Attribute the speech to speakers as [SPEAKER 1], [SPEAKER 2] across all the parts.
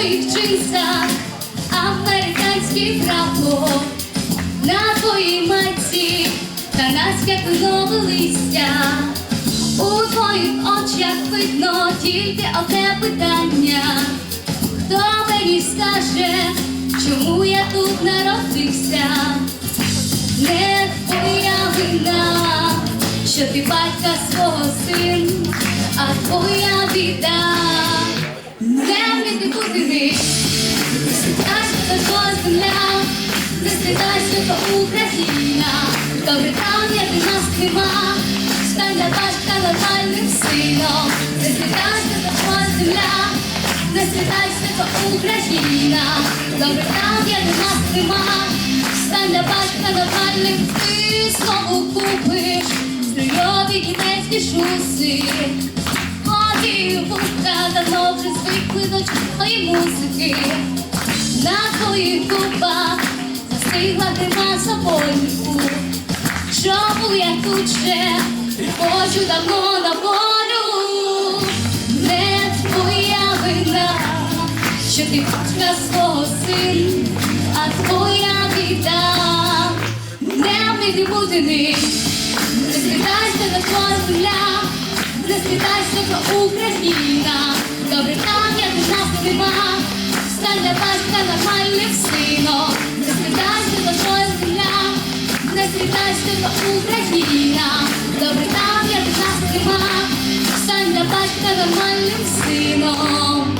[SPEAKER 1] твоїх джинсах, американський прапор на твоїй майці канадське на листя. У твоїх очах видно тільки одне питання. Хто мені скаже, чому я тут народився? Не твоя вина, що ти батька свого син, а твоя біда. Не бути ми, не то земля, не світайся, Україна, добре там, як і нас нема, стань для батька нормальним сином, не світайся, то земля, не світайся, то Україна, добре там, як і нас нема, стань для батька нормальним, ти знову купиш, здорові німецькі шуси. Мої вуха давно вже до чужої музики. На твоїх губах застигла гримаса болю. Чому я тут ще хочу давно на волю? Не твоя вина, що ти батька свого син, а твоя біда. Не вміти бути ним, не світайся на твоя земля, не світайся Україна, не світайся Україна, добре там, як нас нема, стань для батька нормальним сином.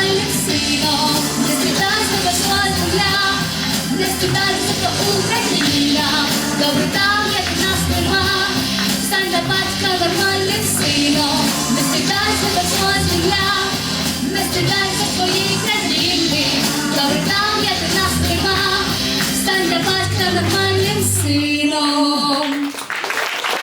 [SPEAKER 1] світайся до Україна, добре там, як нас нема, стань для батька нормальним сином, не світайся до свого земля, не світайся своєї країни, добре там, як нас нема, стань для батька нормальним сином.